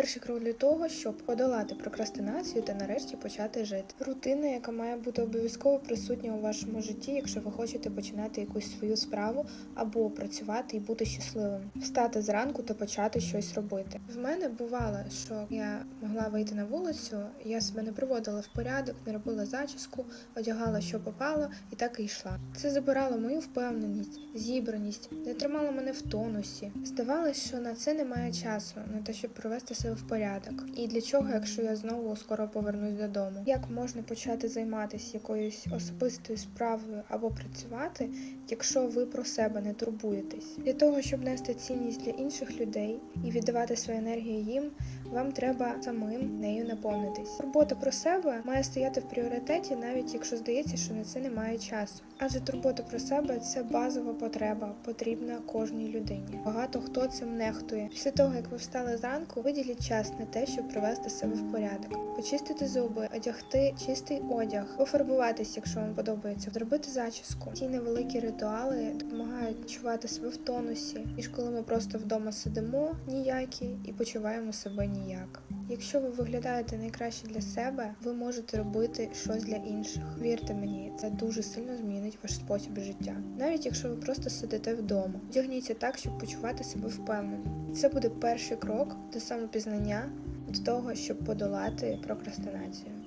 перший крок для того, щоб подолати прокрастинацію та нарешті почати жити. Рутина, яка має бути обов'язково присутня у вашому житті, якщо ви хочете починати якусь свою справу або працювати і бути щасливим. Встати зранку та почати щось робити. В мене бувало, що я могла вийти на вулицю, я себе не приводила в порядок, не робила зачіску, одягала, що попало, і так і йшла. Це забирало мою впевненість, зібраність, не тримало мене в тонусі. Здавалось, що на це немає часу, на те, щоб привести себе в порядок. І для чого, якщо я знову скоро повернусь додому? Як можна почати займатися якоюсь особистою справою або працювати, якщо ви про себе не турбуєтесь? Для того, щоб нести цінність для інших людей і віддавати свою енергію їм, вам треба самим нею наповнитись. Турбота про себе має стояти в пріоритеті, навіть якщо здається, що на це немає часу. Адже турбота про себе це базова потреба, потрібна кожній людині. Багато хто цим нехтує. Після того, як ви встали зранку, виділіть час на те, щоб привести себе в порядок, почистити зуби, одягти чистий одяг, пофарбуватись, якщо вам подобається, зробити зачіску. Ці невеликі ритуали допомагають відчувати себе в тонусі, ніж коли ми просто вдома сидимо ніякі і почуваємо себе ніяк. Якщо ви виглядаєте найкраще для себе, ви можете робити щось для інших. Вірте мені, це дуже сильно змінить ваш спосіб життя. Навіть якщо ви просто сидите вдома, одягніться так, щоб почувати себе впевнено. Це буде перший крок до самопізнання, до того, щоб подолати прокрастинацію.